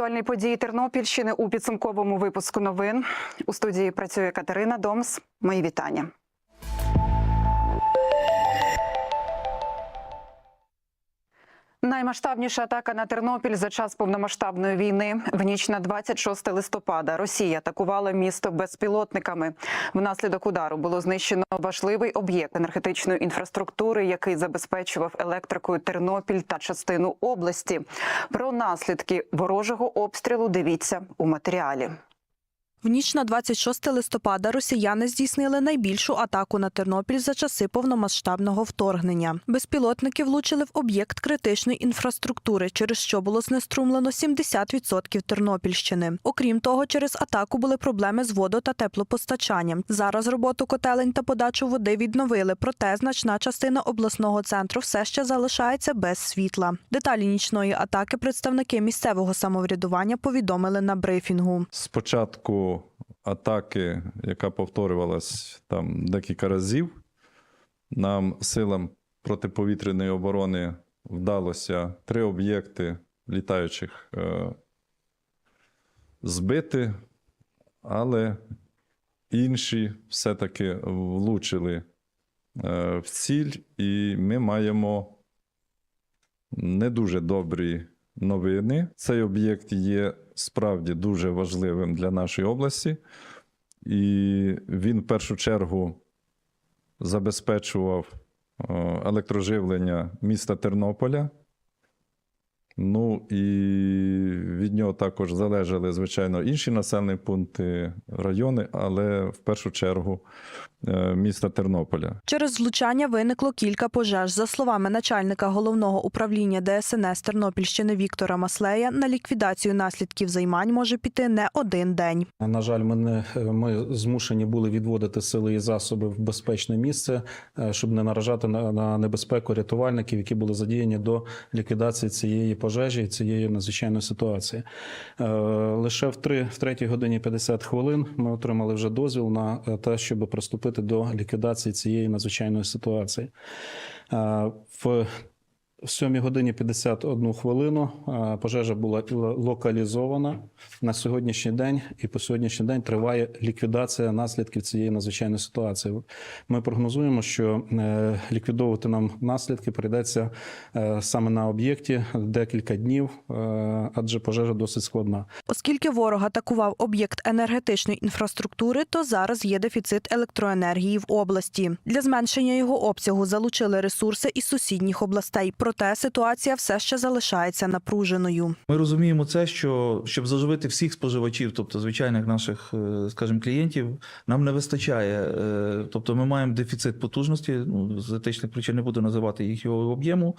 актуальні події Тернопільщини у підсумковому випуску новин. У студії працює Катерина Домс. Мої вітання. Наймасштабніша атака на Тернопіль за час повномасштабної війни. В ніч на 26 листопада Росія атакувала місто безпілотниками. Внаслідок удару було знищено важливий об'єкт енергетичної інфраструктури, який забезпечував електрикою Тернопіль та частину області. Про наслідки ворожого обстрілу дивіться у матеріалі. В ніч на 26 листопада росіяни здійснили найбільшу атаку на Тернопіль за часи повномасштабного вторгнення. Безпілотники влучили в об'єкт критичної інфраструктури, через що було знеструмлено 70% Тернопільщини. Окрім того, через атаку були проблеми з водо- та теплопостачанням. Зараз роботу котелень та подачу води відновили, проте значна частина обласного центру все ще залишається без світла. Деталі нічної атаки представники місцевого самоврядування повідомили на брифінгу. Спочатку атаки, яка повторювалась там декілька разів, нам силам протиповітряної оборони вдалося три об'єкти літаючих е, збити, але інші все-таки влучили е, в ціль, і ми маємо не дуже добрі новини. Цей об'єкт є справді дуже важливим для нашої області, і він в першу чергу забезпечував е, електроживлення міста Тернополя. Ну і від нього також залежали, звичайно, інші населені пункти, райони, але в першу чергу міста Тернополя. Через влучання виникло кілька пожеж. За словами начальника головного управління ДСНС Тернопільщини Віктора Маслея, на ліквідацію наслідків займань може піти не один день. На жаль, ми не ми змушені були відводити сили і засоби в безпечне місце, е, щоб не наражати на, на небезпеку рятувальників, які були задіяні до ліквідації цієї пожежі, цієї надзвичайної ситуації. Е, Лише в 3, в 3 годині 50 хвилин ми отримали вже дозвіл на е, те, щоб приступити до ліквідації цієї надзвичайної ситуації. В в 7 годині 51 хвилину пожежа була локалізована на сьогоднішній день, і по сьогоднішній день триває ліквідація наслідків цієї надзвичайної ситуації. Ми прогнозуємо, що е, ліквідовувати нам наслідки прийдеться е, саме на об'єкті декілька днів, е, адже пожежа досить складна. Оскільки ворог атакував об'єкт енергетичної інфраструктури, то зараз є дефіцит електроенергії в області. Для зменшення його обсягу залучили ресурси із сусідніх областей. Проте ситуація все ще залишається напруженою. Ми розуміємо це, що щоб заживити всіх споживачів, тобто звичайних наших, е, скажімо, клієнтів, нам не вистачає. е, Тобто, ми маємо дефіцит потужності. Ну з етичних причин не буду називати їх його об'єму.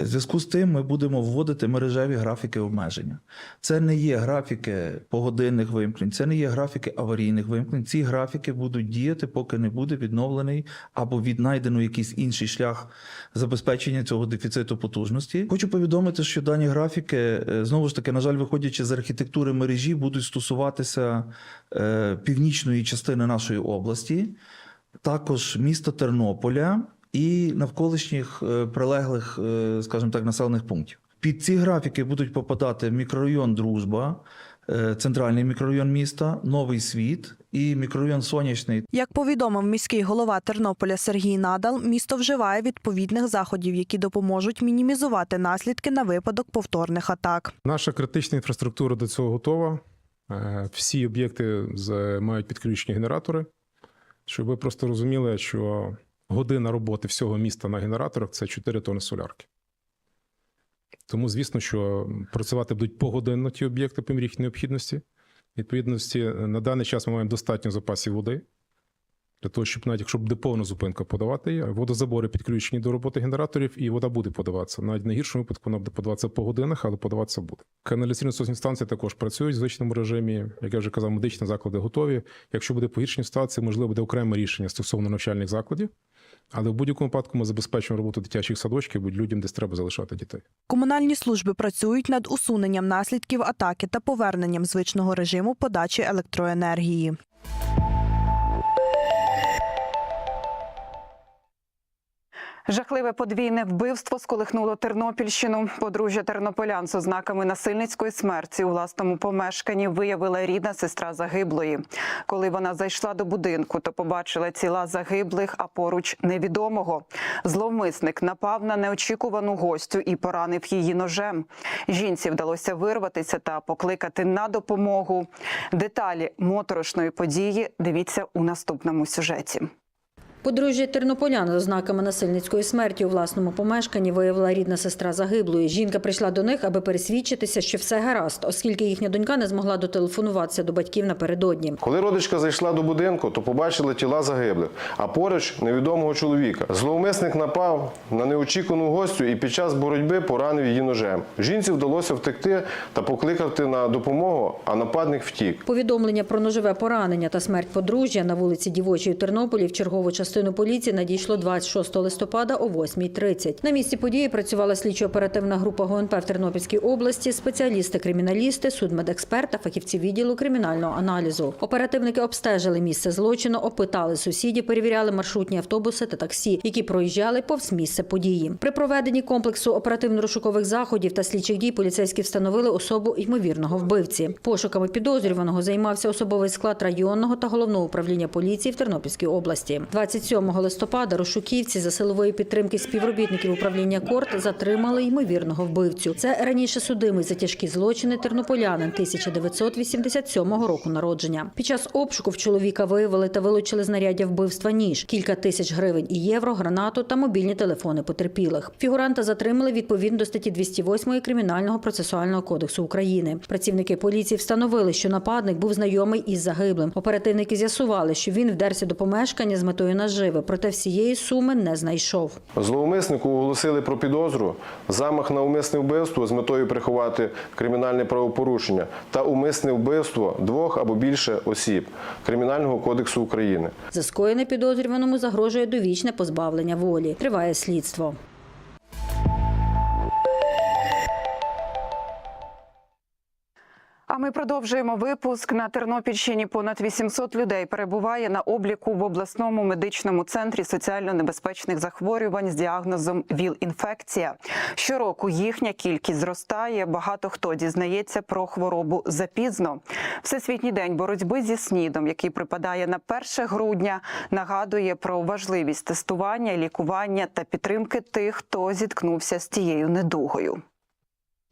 В зв'язку з тим, ми будемо вводити мережеві графіки обмеження. Це не є графіки погодинних вимкнень, це не є графіки аварійних вимкнень. Ці графіки будуть діяти, поки не буде відновлений або віднайдено якийсь інший шлях забезпечення цього дефіциту потужності. Хочу повідомити, що дані графіки, е, знову ж таки, на жаль, виходячи з архітектури мережі, будуть стосуватися е, північної частини нашої області, також міста Тернополя і навколишніх е, прилеглих, скажімо так, населених пунктів. Під ці графіки будуть попадати мікрорайон Дружба, центральний мікрорайон міста, Новий Світ і мікрорайон Сонячний. Як повідомив міський голова Тернополя Сергій Надал, місто вживає відповідних заходів, які допоможуть мінімізувати наслідки на випадок повторних атак. Наша критична інфраструктура до цього готова. Е, Всі об'єкти мають підключені генератори. Щоб ви просто розуміли, що година роботи всього міста на генераторах це 4 тонни солярки. Тому, звісно, що працювати будуть погодинно ті об'єкти по мірі їх необхідності. Відповідності, на даний час ми маємо достатньо запасів води. Для того, щоб навіть якщо буде повна зупинка, подавати. Водозабори підключені до роботи генераторів, і вода буде подаватися. Навіть в найгіршому випадку вона буде подаватися по годинах, але подаватися буде. Каналізаційно сосні станції також працюють в звичному режимі. Як я вже казав, медичні заклади готові. Якщо буде погіршення ситуації, можливо, буде окреме рішення стосовно навчальних закладів. Але в будь-якому випадку ми забезпечуємо роботу дитячих садочків, будь людям, десь треба залишати дітей. Комунальні служби працюють над усуненням наслідків атаки та поверненням звичного режиму подачі електроенергії. Жахливе подвійне вбивство сколихнуло Тернопільщину. Подружжя тернополян з ознаками насильницької смерті у власному помешканні виявила рідна сестра загиблої. Коли вона зайшла до будинку, то побачила тіла загиблих, а поруч невідомого. Зловмисник напав на неочікувану гостю і поранив її ножем. Жінці вдалося вирватися та покликати на допомогу. Деталі моторошної події дивіться у наступному сюжеті. Подружжя тернополян з ознаками насильницької смерті у власному помешканні виявила рідна сестра загиблої. Жінка прийшла до них, аби пересвідчитися, що все гаразд, оскільки їхня донька не змогла дотелефонуватися до батьків напередодні. Коли родичка зайшла до будинку, то побачила тіла загиблих, а поруч невідомого чоловіка. Зловмисник напав на неочікувану гостю і під час боротьби поранив її ножем. Жінці вдалося втекти та покликати на допомогу, а нападник втік. Повідомлення про ножове поранення та смерть подружжя на вулиці Дівочій у Тернополі в чергову частину поліції надійшло 26 листопада о 8.30. На місці події працювала слідчо-оперативна група ГУНП в Тернопільській області, спеціалісти-криміналісти, судмедексперт та фахівці відділу кримінального аналізу. Оперативники обстежили місце злочину, опитали сусідів, перевіряли маршрутні автобуси та таксі, які проїжджали повз місце події. При проведенні комплексу оперативно-розшукових заходів та слідчих дій поліцейські встановили особу ймовірного вбивці. Пошуками підозрюваного займався особовий склад районного та головного управління поліції в Тернопільській області. 27 листопада розшуківці за силової підтримки співробітників управління Корт затримали ймовірного вбивцю. Це раніше судимий за тяжкі злочини тернополянин 1987 року народження. Під час обшуку в чоловіка виявили та вилучили знаряддя вбивства ніж, кілька тисяч гривень і євро, гранату та мобільні телефони потерпілих. Фігуранта затримали відповідно до статті 208 Кримінального процесуального кодексу України. Працівники поліції встановили, що нападник був знайомий із загиблим. Оперативники з'ясували, що він вдерся до помешкання з метою наживи, проте всієї суми не знайшов. Зловмиснику оголосили про підозру, замах на умисне вбивство з метою приховати кримінальне правопорушення та умисне вбивство двох або більше осіб Кримінального кодексу України. За скоєне підозрюваному загрожує довічне позбавлення волі. Триває слідство. Ми продовжуємо випуск на Тернопільщині. Понад 800 людей перебуває на обліку в обласному медичному центрі соціально небезпечних захворювань з діагнозом ВІЛ-інфекція. Щороку їхня кількість зростає. Багато хто дізнається про хворобу запізно. Всесвітній день боротьби зі снідом, який припадає на 1 грудня, нагадує про важливість тестування, лікування та підтримки тих, хто зіткнувся з цією недугою.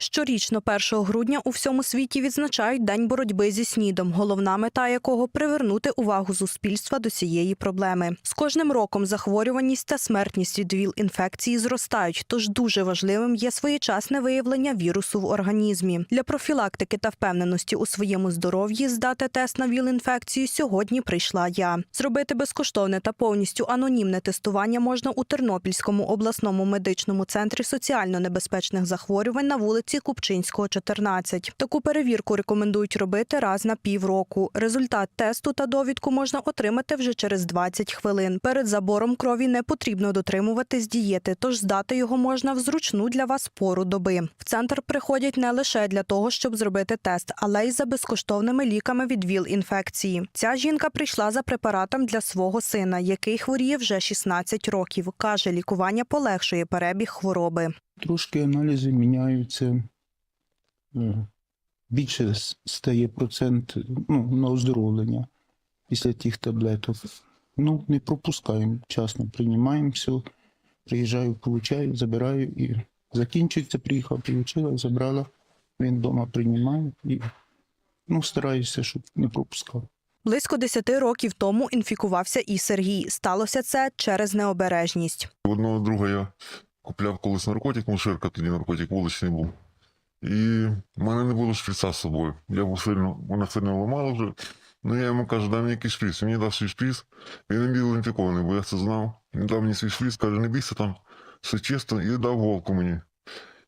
Щорічно 1 грудня у всьому світі відзначають День боротьби зі снідом, головна мета якого привернути увагу суспільства до цієї проблеми. З кожним роком захворюваність та смертність від ВІЛ-інфекції зростають, тож дуже важливим є своєчасне виявлення вірусу в організмі. Для профілактики та впевненості у своєму здоров'ї здати тест на ВІЛ-інфекцію сьогодні прийшла я. Зробити безкоштовне та повністю анонімне тестування можна у Тернопільському обласному медичному центрі соціально небезпечних захворювань на вулиці Купчинського, 14. Таку перевірку рекомендують робити раз на півроку. Результат тесту та довідку можна отримати вже через 20 хвилин. Перед забором крові не потрібно дотримуватись дієти, тож здати його можна в зручну для вас пору доби. В центр приходять не лише для того, щоб зробити тест, але й за безкоштовними ліками від ВІЛ-інфекції. Ця жінка прийшла за препаратом для свого сина, який хворіє вже 16 років. Каже, лікування полегшує перебіг хвороби. Трошки аналізи міняються. Е, Більше стає процент ну, на оздоровлення після тих таблеток. Ну, не пропускаємо, вчасно приймаємо все. Приїжджаю, получаю, забираю і закінчується, приїхав, получила, забрала. Він вдома приймає і ну, стараюся, щоб не пропускав. Близько 10 років тому інфікувався і Сергій. Сталося це через необережність. Одного друга я купляв колись наркотик, муширка тоді наркотик вуличний був. І в мене не було шприца з собою. Я був сильно, вона сильно ламала вже. Ну я йому кажу, дай мені якийсь шприц. Мені дав свій шприц. Він не був інфікований, бо я це знав. Він дав мені свій шприц, каже, не бійся там, все чисто, і дав голку мені.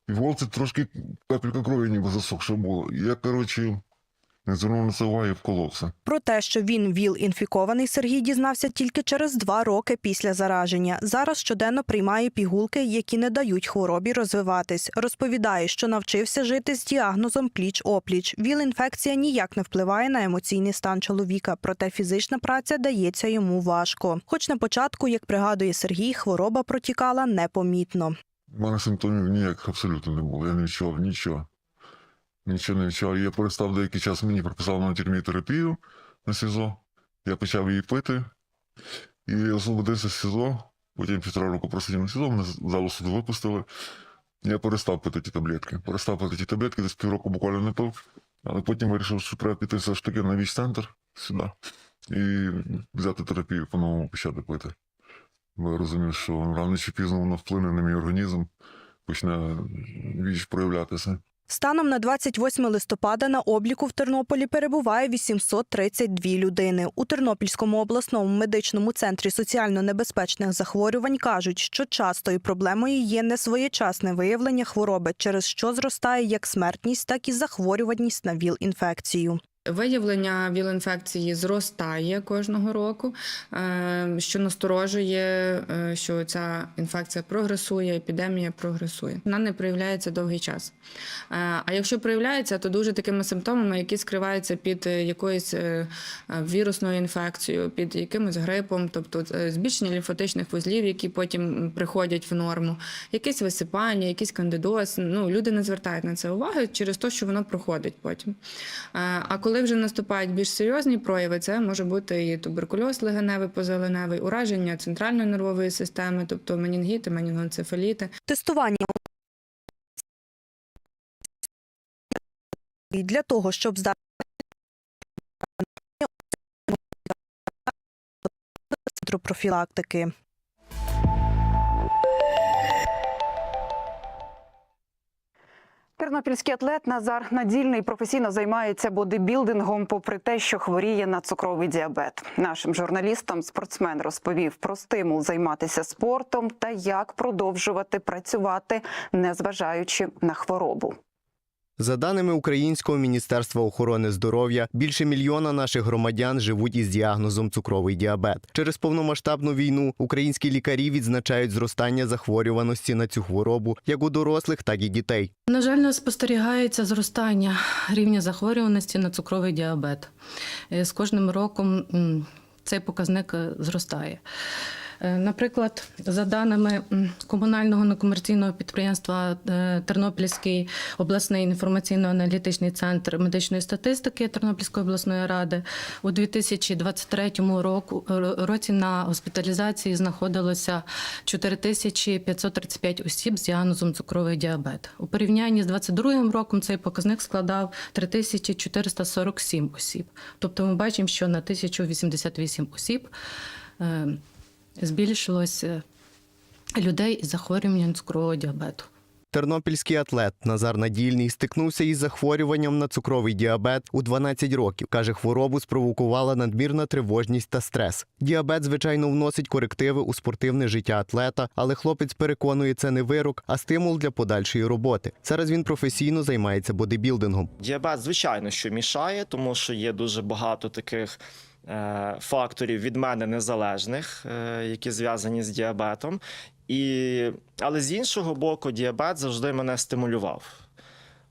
І в голці трошки капелька крові ніби засохша було. Я, коротше, не звернув на це уваги вколовся. Про те, що він ВІЛ-інфікований, Сергій дізнався тільки через два роки після зараження. Зараз щоденно приймає пігулки, які не дають хворобі розвиватись. Розповідає, що навчився жити з діагнозом пліч-опліч. ВІЛ-інфекція ніяк не впливає на емоційний стан чоловіка, проте фізична праця дається йому важко. Хоч на початку, як пригадує Сергій, хвороба протікала непомітно. У мене симптомів ніяких абсолютно не було. Я не відчував нічого. Нічого не відчував. Я перестав деякий час, мені прописали на тюрмі терапію на СІЗО. Я почав її пити і освободився з СІЗО. Потім півтора року просидів на СІЗО, мене залу суду випустили. Я перестав пити ті таблетки. Перестав пити ті таблетки, десь півроку буквально не пив. Але потім вирішив, що треба піти все ж таки на віч-центр сюди і взяти терапію по-новому почати пити. Бо я розумів, що рано чи пізно воно вплине на мій організм, почне віч проявлятися. Станом на 28 листопада на обліку в Тернополі перебуває 832 людини. У Тернопільському обласному медичному центрі соціально небезпечних захворювань кажуть, що частою проблемою є несвоєчасне виявлення хвороби, через що зростає як смертність, так і захворюваність на ВІЛ-інфекцію. Виявлення ВІЛ-інфекції зростає кожного року, е, що насторожує, е, що ця інфекція прогресує, епідемія прогресує. Вона не проявляється довгий час. Е, А якщо проявляється, то дуже такими симптомами, які скриваються під якоюсь вірусною інфекцією, під якимось грипом, тобто збільшення лімфатичних вузлів, які потім приходять в норму, якесь висипання, якийсь кандидоз. Ну, люди не звертають на це уваги через те, що воно проходить потім. А коли вже наступають більш серйозні прояви, це може бути і туберкульоз легеневий, позеленевий, ураження центральної нервової системи, тобто менінгіти, менінгоенцефаліти. Тестування для того, щоб здати профілактики. Тернопільський атлет Назар Надільний професійно займається бодибілдингом, попри те, що хворіє на цукровий діабет. Нашим журналістам спортсмен розповів про стимул займатися спортом та як продовжувати працювати, незважаючи на хворобу. За даними Українського міністерства охорони здоров'я, більше мільйона наших громадян живуть із діагнозом цукровий діабет. Через повномасштабну війну українські лікарі відзначають зростання захворюваності на цю хворобу як у дорослих, так і дітей. На жаль, спостерігається зростання рівня захворюваності на цукровий діабет. Е, З кожним роком цей показник е, зростає. Е, Наприклад, за даними комунального некомерційного підприємства е, Тернопільський обласний інформаційно-аналітичний центр медичної статистики Тернопільської обласної ради у 2023 року, році на госпіталізації знаходилося 4535 осіб з діагнозом цукровий діабет. У порівнянні з 2022 роком цей показник складав 3447 осіб. Тобто ми бачимо, що на 1088 осіб е, збільшилося людей із захворюванням цукрового діабету. Тернопільський атлет Назар Надільний стикнувся із захворюванням на цукровий діабет у 12 років. Каже, хворобу спровокувала надмірна тривожність та стрес. Діабет, звичайно, вносить корективи у спортивне життя атлета, але хлопець переконує, це не вирок, а стимул для подальшої роботи. Зараз він професійно займається бодибілдингом. Діабет, звичайно, що мішає, тому що є дуже багато таких е, факторів від мене незалежних, е, які зв'язані з діабетом. І, але з іншого боку, діабет завжди мене стимулював.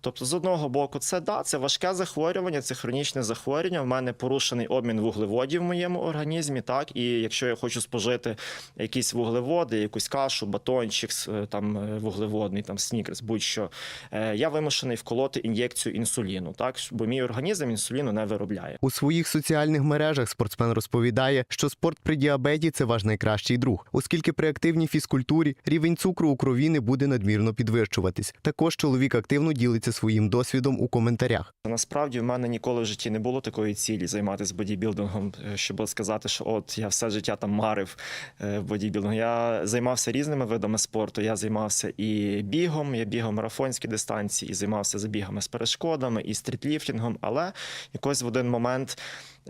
Тобто, з одного боку, це да, це важке захворювання, це хронічне захворювання. В мене порушений обмін вуглеводів в моєму організмі. Так, і якщо я хочу спожити якісь вуглеводи, якусь кашу, батончик, е, там е, вуглеводний, там снікерс, будь-що, е, я вимушений вколоти ін'єкцію інсуліну, так бо мій організм інсуліну не виробляє. У своїх соціальних мережах спортсмен розповідає, що спорт при діабеті це ваш найкращий друг, оскільки при активній фізкультурі рівень цукру у крові не буде надмірно підвищуватись. Також чоловік активно ділиться своїм досвідом у коментарях. Насправді в мене ніколи в житті не було такої цілі займатися бодібілдингом, е, щоб сказати, що от я все життя там марив е, бодібілдингом. Я займався різними видами спорту. Я займався і бігом, я бігав марафонські дистанції, і займався забігами з перешкодами, і стрітліфтингом. Але якось в один момент.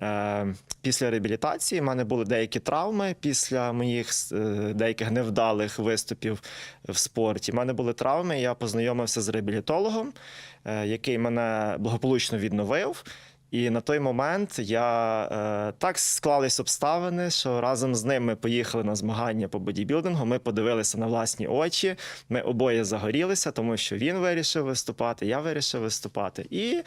Е, Після реабілітації в мене були деякі травми після моїх е, деяких невдалих виступів в спорті. У мене були травми. Я познайомився з реабілітологом, е, який мене благополучно відновив. І на той момент я е, так склались обставини, що разом з ним ми поїхали на змагання по бодібілдингу. Ми подивилися на власні очі. Ми обоє загорілися, тому що він вирішив виступати, я вирішив виступати. І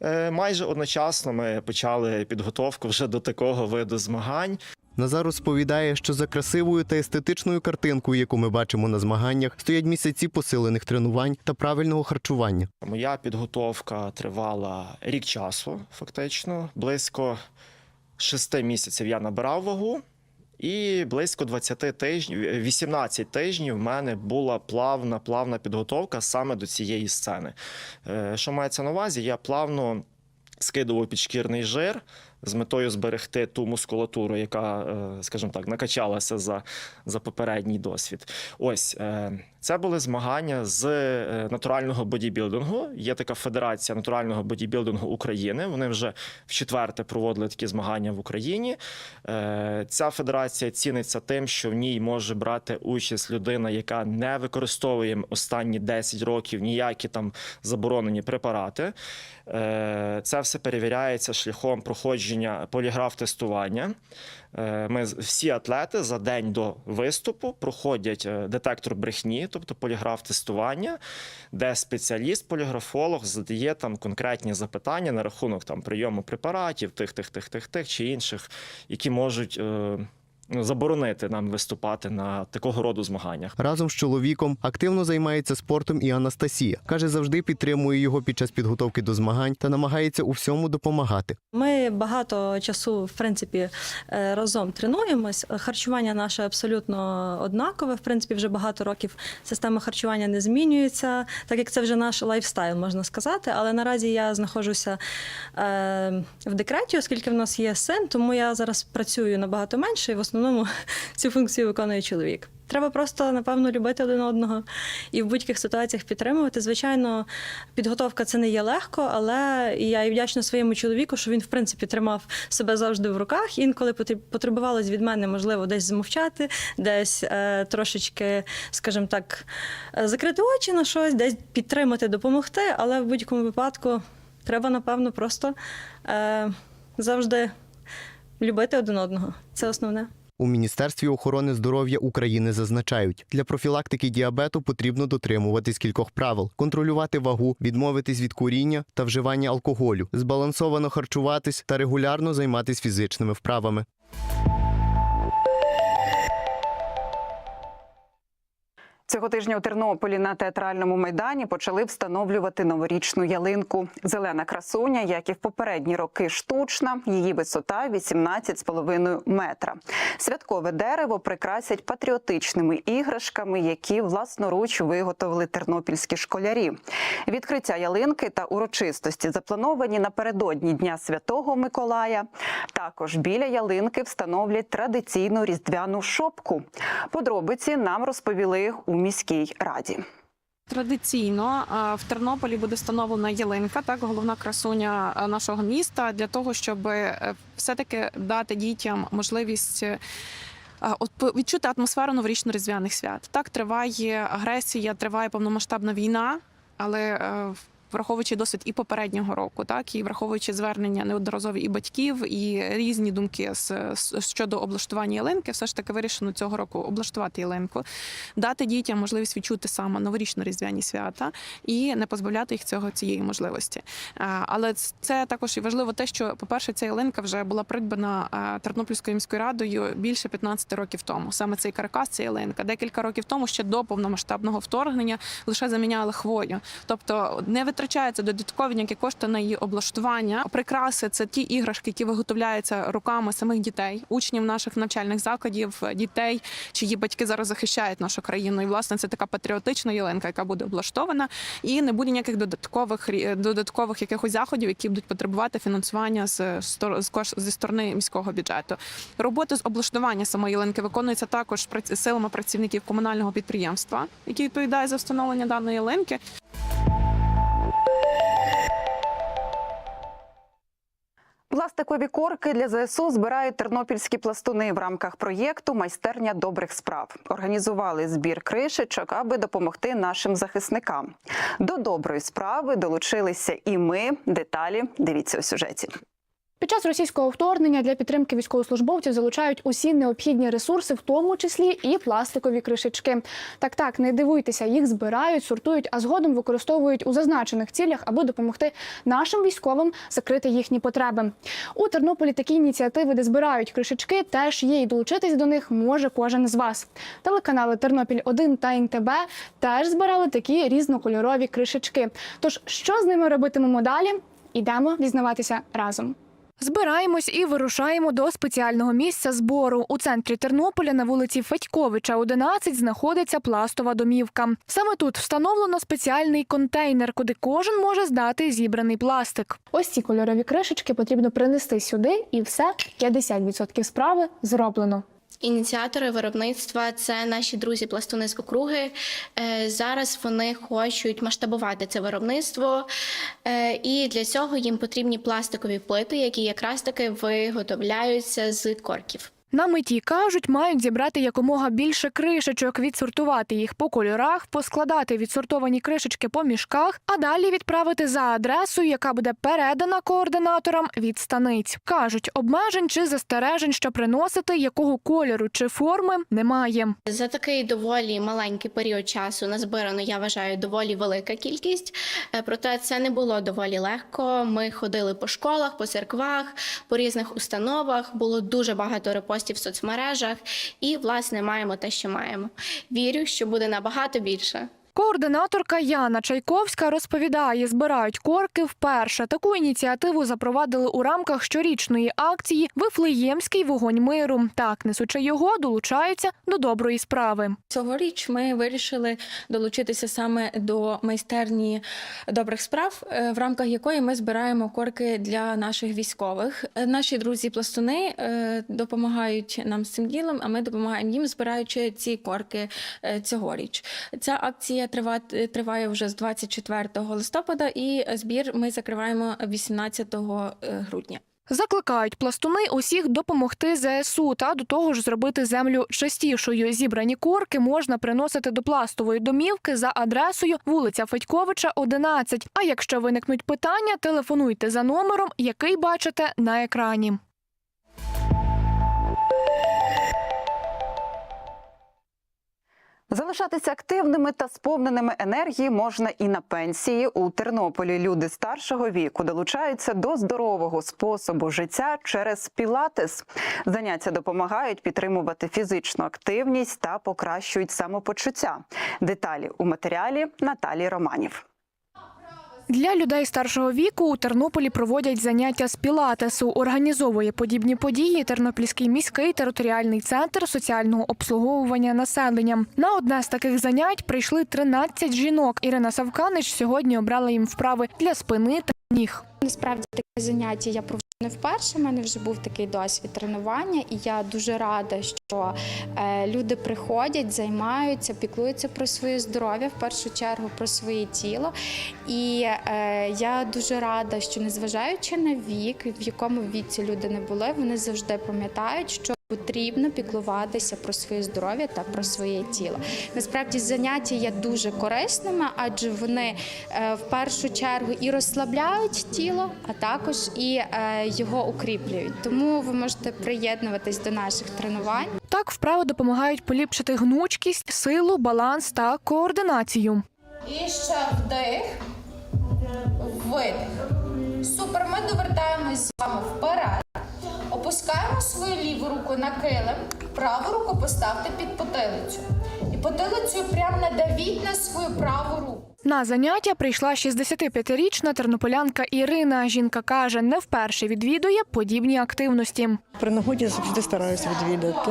е, майже одночасно ми почали підготовку вже до такого виду змагань. Назар розповідає, що за красивою та естетичною картинкою, яку ми бачимо на змаганнях, стоять місяці посилених тренувань та правильного харчування. Моя підготовка тривала рік часу, фактично. Близько шести місяців я набирав вагу, і близько 20 тижнів, 18 тижнів в мене була плавна, плавна підготовка саме до цієї сцени. Е, Що мається на увазі? Я плавно скидував підшкірний жир з метою зберегти ту мускулатуру, яка, е, скажімо так, накачалася за, за попередній досвід. Ось е, це були змагання з е, натурального бодібілдингу. Є така федерація натурального бодібілдингу України. Вони вже в четверте проводили такі змагання в Україні. Ця федерація ціниться тим, що в ній може брати участь людина, яка не використовує останні 10 років ніякі там заборонені препарати. Це все перевіряється шляхом проходження поліграф-тестування. Е, Ми всі атлети за день до виступу проходять е, детектор брехні, тобто поліграф-тестування, де спеціаліст, поліграфолог задає там конкретні запитання на рахунок там прийому препаратів, тих, тих, тих, тих, тих чи інших, які можуть. Заборонити нам виступати на такого роду змаганнях. Разом з чоловіком активно займається спортом і Анастасія. Каже, завжди підтримує його під час підготовки до змагань та намагається у всьому допомагати. Ми багато часу, в принципі, е, разом тренуємось. Харчування наше абсолютно однакове. В принципі, вже багато років система харчування не змінюється, так як це вже наш лайфстайл, можна сказати. Але наразі я знаходжуся е, в декреті, оскільки в нас є син, тому я зараз працюю набагато менше, і в основному цю функцію виконує чоловік. Треба просто, напевно, любити один одного і в будь-яких ситуаціях підтримувати. Звичайно, підготовка це не є легко, але я і вдячна своєму чоловіку, що він, в принципі, тримав себе завжди в руках. Інколи потребувалось від мене, можливо, десь змовчати, десь е, трошечки, скажімо так, закрити очі на щось, десь підтримати, допомогти. Але в будь-якому випадку треба, напевно, просто е, завжди любити один одного. Це основне. У Міністерстві охорони здоров'я України зазначають, для профілактики діабету потрібно дотримуватись кількох правил: контролювати вагу, відмовитись від куріння та вживання алкоголю, збалансовано харчуватись та регулярно займатися фізичними вправами. Цього тижня у Тернополі на театральному майдані почали встановлювати новорічну ялинку. Зелена красуня, як і в попередні роки, штучна. Її висота 18,5 метра. Святкове дерево прикрасять патріотичними іграшками, які власноруч виготовили тернопільські школярі. Відкриття ялинки та урочистості заплановані напередодні Дня Святого Миколая. Також біля ялинки встановлять традиційну різдвяну шопку. Подробиці нам розповіли у міській раді. Традиційно е, в Тернополі буде встановлена ялинка, так головна красуня е, нашого міста, для того, щоб е, все-таки дати дітям можливість. Відчути атмосферу новорічно-різдвяних свят. Так триває агресія, триває повномасштабна війна, але враховуючи досвід і попереднього року, так і враховуючи звернення неодноразові і батьків, і різні думки з, щодо облаштування ялинки, все ж таки вирішено цього року облаштувати ялинку, дати дітям можливість відчути саме новорічно-різдвяні свята і не позбавляти їх цього цієї можливості. Але це також і важливо те, що, по-перше, ця ялинка вже була придбана Тернопільською міською радою більше 15 років тому. Саме цей каркас, ця ялинка. Декілька років тому, ще до повномасштабного вторгнення, лише заміняли хвою. Тобто не витрачаються додаткові ніякі кошти на її облаштування. Прикраси це ті іграшки, які виготовляються руками самих дітей, учнів наших навчальних закладів, дітей, чиї батьки зараз захищають нашу країну. І власне це така патріотична ялинка, яка буде облаштована, і не буде ніяких додаткових додаткових якихось заходів, які будуть потребувати фінансування з з зі сторони міського бюджету. Роботи з облаштування самої ялинки виконується також силами працівників комунального підприємства, які відповідають за встановлення даної ялинки. Пластикові корки для ЗСУ збирають тернопільські пластуни в рамках проєкту Майстерня добрих справ. Організували збір кришечок, аби допомогти нашим захисникам. До доброї справи долучилися і ми. Деталі дивіться у сюжеті. Під час російського вторгнення для підтримки військовослужбовців залучають усі необхідні ресурси, в тому числі і пластикові кришечки. Так, так, не дивуйтеся, їх збирають, сортують, а згодом використовують у зазначених цілях, аби допомогти нашим військовим закрити їхні потреби. У Тернополі такі ініціативи, де збирають кришечки, теж є, і долучитись до них може кожен з вас. Телеканали Тернопіль 1 та НТБ теж збирали такі різнокольорові кришечки. Тож, що з ними робитимемо далі? Ідемо дізнаватися разом. Збираємось і вирушаємо до спеціального місця збору. У центрі Тернополя на вулиці Федьковича, 11, знаходиться пластова домівка. Саме тут встановлено спеціальний контейнер, куди кожен може здати зібраний пластик. Ось ці кольорові кришечки потрібно принести сюди, і все 50% справи зроблено. Ініціатори виробництва це наші друзі пластуни з округи. Е, Зараз вони хочуть масштабувати це виробництво, е, і для цього їм потрібні пластикові плити, які якраз таки виготовляються з корків. На меті кажуть, мають зібрати якомога більше кришечок, відсортувати їх по кольорах, поскладати відсортовані кришечки по мішках, а далі відправити за адресою, яка буде передана координаторам від станиць. кажуть, обмежень чи застережень, що приносити, якого кольору чи форми немає. За такий доволі маленький період часу назбирано, я вважаю, доволі велика кількість. Е, Проте це не було доволі легко. Ми ходили по школах, по церквах, по різних установах. Було дуже багато репостів в соцмережах, і власне маємо те, що маємо. Вірю, що буде набагато більше. Координаторка Яна Чайковська розповідає, збирають корки вперше. Таку ініціативу запровадили у рамках щорічної акції Вифлеємський вогонь миру. Так, несучи його, долучаються до доброї справи. Цьогоріч ми вирішили долучитися саме до майстерні добрих справ, е, в рамках якої ми збираємо корки для наших військових. Е, Наші друзі-пластуни е, допомагають нам з цим ділом, а ми допомагаємо їм, збираючи ці корки цьогоріч. Ця акція триває, триває вже з 24 листопада, і збір ми закриваємо 18 грудня. Закликають пластуни усіх допомогти ЗСУ та до того ж зробити землю чистішою. Зібрані корки можна приносити до пластової домівки за адресою вулиця Федьковича, 11. А якщо виникнуть питання, телефонуйте за номером, який бачите на екрані. Залишатися активними та сповненими енергії можна і на пенсії. У Тернополі люди старшого віку долучаються до здорового способу життя через пілатес. Заняття допомагають підтримувати фізичну активність та покращують самопочуття. Деталі у матеріалі Наталії Романів. Для людей старшого віку у Тернополі проводять заняття з пілатесу. Організовує подібні події Тернопільський міський територіальний центр соціального обслуговування населення. На одне з таких занять прийшли 13 жінок. Ірина Савканич сьогодні обрала їм вправи для спини та ніг. Насправді таке заняття я проводжу не вперше. У мене вже був такий досвід тренування, і я дуже рада, що е, люди приходять, займаються, піклуються про своє здоров'я, в першу чергу про своє тіло. І е, я дуже рада, що незважаючи на вік, в якому віці люди не були, вони завжди пам'ятають, що Потрібно піклуватися про своє здоров'я та про своє тіло. Насправді заняття є дуже корисними, адже вони е, в першу чергу і розслабляють тіло, а також і е, його укріплюють. Тому ви можете приєднуватись до наших тренувань. Так вправи допомагають поліпшити гнучкість, силу, баланс та координацію. І ще вдих, видих. Супер. Ми довертаємось з вами вперед. Опускаємо свою ліву руку на килим, праву руку поставте під потилицю. І потилицю прямо надавіть на свою праву руку. На заняття прийшла 65-річна тернополянка Ірина. Жінка каже, не вперше відвідує подібні активності. При нагоді завжди стараюся відвідати,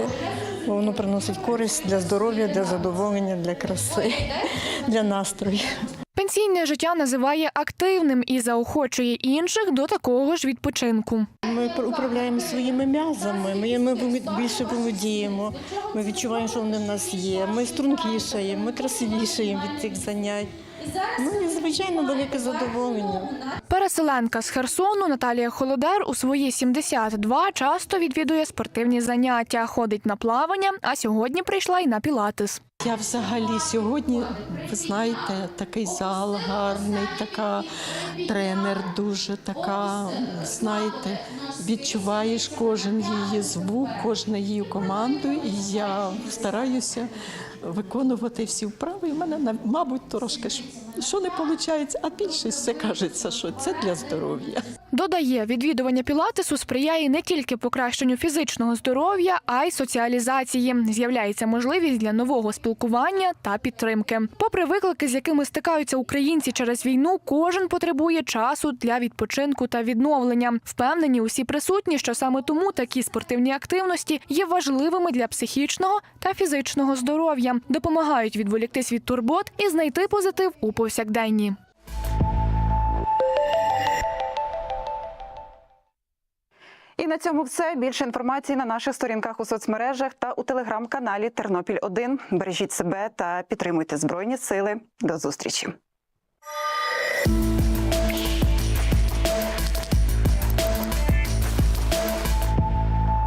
бо воно приносить користь для здоров'я, для задоволення, для краси, для настрою. Пенсійне життя називає активним і заохочує інших до такого ж відпочинку. Ми управляємо своїми м'язами, ми, ми більше володіємо, ми відчуваємо, що вони в нас є. Ми стрункішаємо, ми красивішаємо від цих занять. Ну і звичайно велике задоволення. Переселенка з Херсону Наталія Холодер у свої 72 часто відвідує спортивні заняття, ходить на плавання, а сьогодні прийшла й на пілатес. Я взагалі сьогодні, ви знаєте, такий зал гарний, така тренер дуже така, знаєте, відчуваєш кожен її звук, кожну її команду, і я стараюся виконувати всі вправи. І в мене, мабуть, трошки що не виходить, а більшість все кажеться, що це для здоров'я. Додає, відвідування пілатесу сприяє не тільки покращенню фізичного здоров'я, а й соціалізації. З'являється можливість для нового спілкування та підтримки. Попри виклики, з якими стикаються українці через війну, кожен потребує часу для відпочинку та відновлення. Впевнені усі присутні, що саме тому такі спортивні активності є важливими для психічного та фізичного здоров'я, допомагають відволіктись від турбот і знайти позитив у повсякденні. І на цьому все. Більше інформації на наших сторінках у соцмережах та у телеграм-каналі Тернопіль 1 Бережіть себе та підтримуйте збройні сили. До зустрічі.